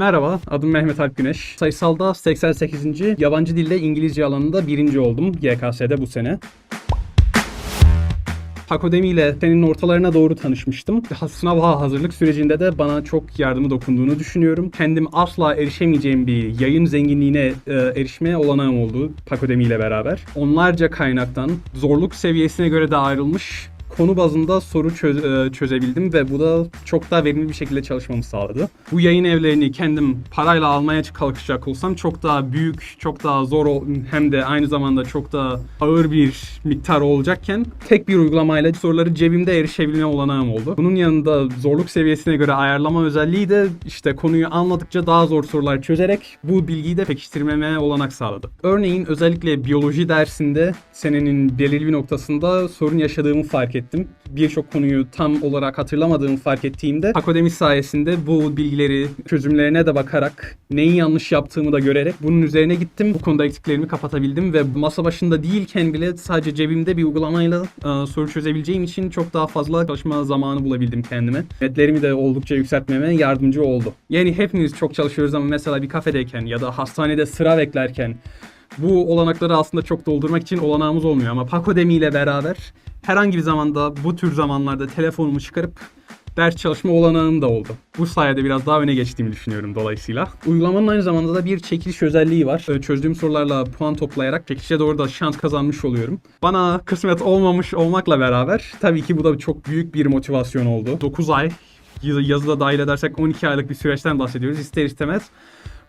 Merhaba, adım Mehmet Alp Güneş. Sayısalda 88. Yabancı dilde İngilizce alanında birinci oldum YKS'de bu sene. Hakodemi ile senin ortalarına doğru tanışmıştım. Sınava hazırlık sürecinde de bana çok yardımı dokunduğunu düşünüyorum. Kendim asla erişemeyeceğim bir yayın zenginliğine e, erişmeye olanağım oldu Hakodemi ile beraber. Onlarca kaynaktan zorluk seviyesine göre de ayrılmış konu bazında soru çöz- e, çözebildim ve bu da çok daha verimli bir şekilde çalışmamı sağladı. Bu yayın evlerini kendim parayla almaya kalkışacak olsam çok daha büyük, çok daha zor hem de aynı zamanda çok daha ağır bir miktar olacakken tek bir uygulamayla soruları cebimde erişebilme olanağım oldu. Bunun yanında zorluk seviyesine göre ayarlama özelliği de işte konuyu anladıkça daha zor sorular çözerek bu bilgiyi de pekiştirmeme olanak sağladı. Örneğin özellikle biyoloji dersinde senenin belirli bir noktasında sorun yaşadığımı fark ettim. Birçok konuyu tam olarak hatırlamadığımı fark ettiğimde akademi sayesinde bu bilgileri çözümlerine de bakarak neyi yanlış yaptığımı da görerek bunun üzerine gittim. Bu konuda eksiklerimi kapatabildim ve masa başında değilken bile sadece cebimde bir uygulamayla e, soru çözebileceğim için çok daha fazla çalışma zamanı bulabildim kendime. Netlerimi de oldukça yükseltmeme yardımcı oldu. Yani hepimiz çok çalışıyoruz ama mesela bir kafedeyken ya da hastanede sıra beklerken bu olanakları aslında çok doldurmak için olanağımız olmuyor ama Pakodemi ile beraber herhangi bir zamanda bu tür zamanlarda telefonumu çıkarıp ders çalışma olanağım da oldu. Bu sayede biraz daha öne geçtiğimi düşünüyorum dolayısıyla. Uygulamanın aynı zamanda da bir çekiliş özelliği var. Çözdüğüm sorularla puan toplayarak çekilişe doğru da şans kazanmış oluyorum. Bana kısmet olmamış olmakla beraber tabii ki bu da çok büyük bir motivasyon oldu. 9 ay yaz- yazıda dahil edersek 12 aylık bir süreçten bahsediyoruz. İster istemez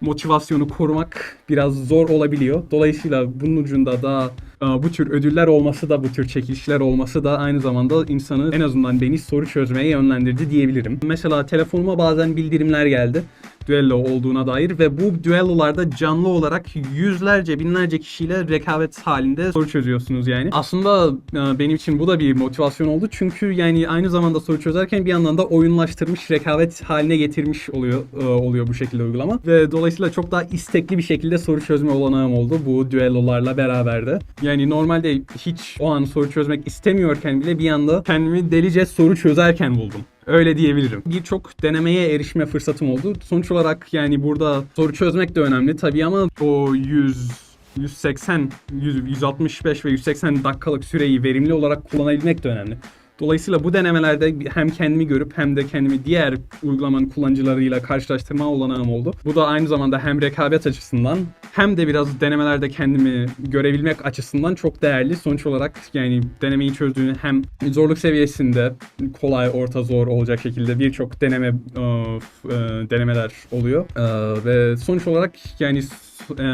motivasyonu korumak biraz zor olabiliyor. Dolayısıyla bunun ucunda da e, bu tür ödüller olması da bu tür çekilişler olması da aynı zamanda insanı en azından beni soru çözmeye yönlendirdi diyebilirim. Mesela telefonuma bazen bildirimler geldi düello olduğuna dair ve bu düellolarda canlı olarak yüzlerce binlerce kişiyle rekabet halinde soru çözüyorsunuz yani. Aslında e, benim için bu da bir motivasyon oldu çünkü yani aynı zamanda soru çözerken bir yandan da oyunlaştırmış rekabet haline getirmiş oluyor e, oluyor bu şekilde uygulama ve dolayısıyla çok daha istekli bir şekilde soru çözme olanağım oldu bu düellolarla beraber de. Yani normalde hiç o an soru çözmek istemiyorken bile bir anda kendimi delice soru çözerken buldum. Öyle diyebilirim. Birçok denemeye erişme fırsatım oldu. Sonuç olarak yani burada soru çözmek de önemli tabii ama o 100 180, 100, 165 ve 180 dakikalık süreyi verimli olarak kullanabilmek de önemli. Dolayısıyla bu denemelerde hem kendimi görüp hem de kendimi diğer uygulamanın kullanıcılarıyla karşılaştırma olanağım oldu. Bu da aynı zamanda hem rekabet açısından hem de biraz denemelerde kendimi görebilmek açısından çok değerli. Sonuç olarak yani denemeyi çözdüğünü hem zorluk seviyesinde kolay, orta, zor olacak şekilde birçok deneme e, e, denemeler oluyor. E, ve sonuç olarak yani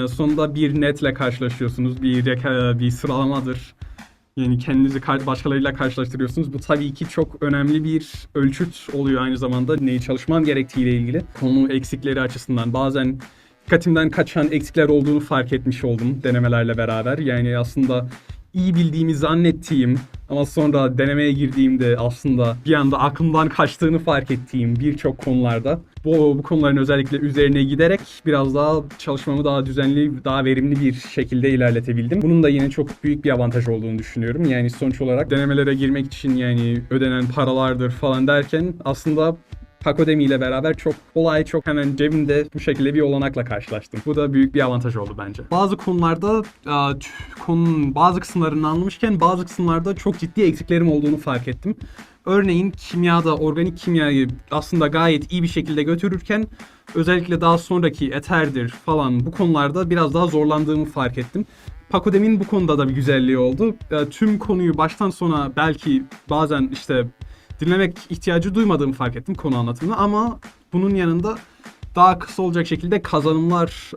sonunda bir netle karşılaşıyorsunuz. Bir bir sıralamadır. Yani kendinizi başkalarıyla karşılaştırıyorsunuz. Bu tabii ki çok önemli bir ölçüt oluyor aynı zamanda. Neyi çalışmam gerektiğiyle ilgili. Konu eksikleri açısından bazen dikkatimden kaçan eksikler olduğunu fark etmiş oldum denemelerle beraber. Yani aslında iyi bildiğimi zannettiğim ama sonra denemeye girdiğimde aslında bir anda aklımdan kaçtığını fark ettiğim birçok konularda bu, bu konuların özellikle üzerine giderek biraz daha çalışmamı daha düzenli, daha verimli bir şekilde ilerletebildim. Bunun da yine çok büyük bir avantaj olduğunu düşünüyorum. Yani sonuç olarak denemelere girmek için yani ödenen paralardır falan derken aslında Hakodemi ile beraber çok kolay, çok hemen cebimde bu şekilde bir olanakla karşılaştım. Bu da büyük bir avantaj oldu bence. Bazı konularda e, konunun bazı kısımlarını anlamışken bazı kısımlarda çok ciddi eksiklerim olduğunu fark ettim. Örneğin kimyada, organik kimyayı aslında gayet iyi bir şekilde götürürken özellikle daha sonraki eterdir falan bu konularda biraz daha zorlandığımı fark ettim. Pakodem'in bu konuda da bir güzelliği oldu. E, tüm konuyu baştan sona belki bazen işte dinlemek ihtiyacı duymadığımı fark ettim konu anlatımını ama bunun yanında daha kısa olacak şekilde kazanımlar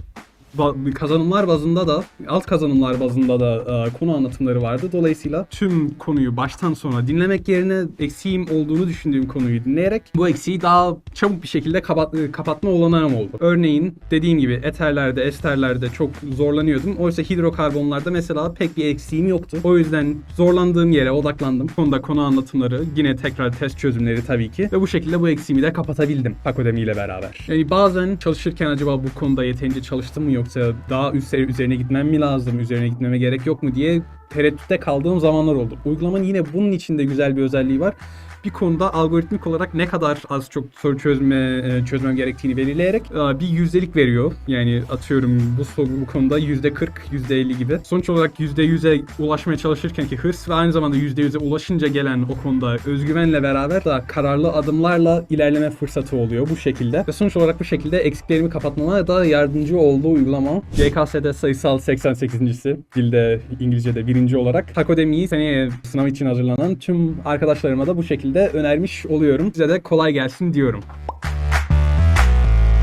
kazanımlar bazında da alt kazanımlar bazında da e, konu anlatımları vardı. Dolayısıyla tüm konuyu baştan sona dinlemek yerine eksiğim olduğunu düşündüğüm konuyu dinleyerek bu eksiği daha çabuk bir şekilde kapat- kapatma olanağım oldu. Örneğin dediğim gibi eterlerde, esterlerde çok zorlanıyordum. Oysa hidrokarbonlarda mesela pek bir eksiğim yoktu. O yüzden zorlandığım yere odaklandım. Konuda konu anlatımları, yine tekrar test çözümleri tabii ki. Ve bu şekilde bu eksiğimi de kapatabildim Pakodemi ile beraber. Yani bazen çalışırken acaba bu konuda yeterince çalıştım mı yoksa daha üst üzerine gitmem mi lazım, üzerine gitmeme gerek yok mu diye tereddütte kaldığım zamanlar oldu. Uygulamanın yine bunun içinde güzel bir özelliği var. Bir konuda algoritmik olarak ne kadar az çok soru çözme e, çözmem gerektiğini belirleyerek e, bir yüzdelik veriyor. Yani atıyorum bu soru bu konuda yüzde 40, yüzde 50 gibi. Sonuç olarak yüzde 100'e ulaşmaya çalışırken ki hırs ve aynı zamanda yüzde 100'e ulaşınca gelen o konuda özgüvenle beraber daha kararlı adımlarla ilerleme fırsatı oluyor bu şekilde. Ve sonuç olarak bu şekilde eksiklerimi kapatmama da yardımcı olduğu uygulama. CKS'de sayısal 88.si dilde İngilizce'de birinci olarak Takodemi'yi seneye sınav için hazırlanan tüm arkadaşlarıma da bu şekilde önermiş oluyorum. Size de kolay gelsin diyorum.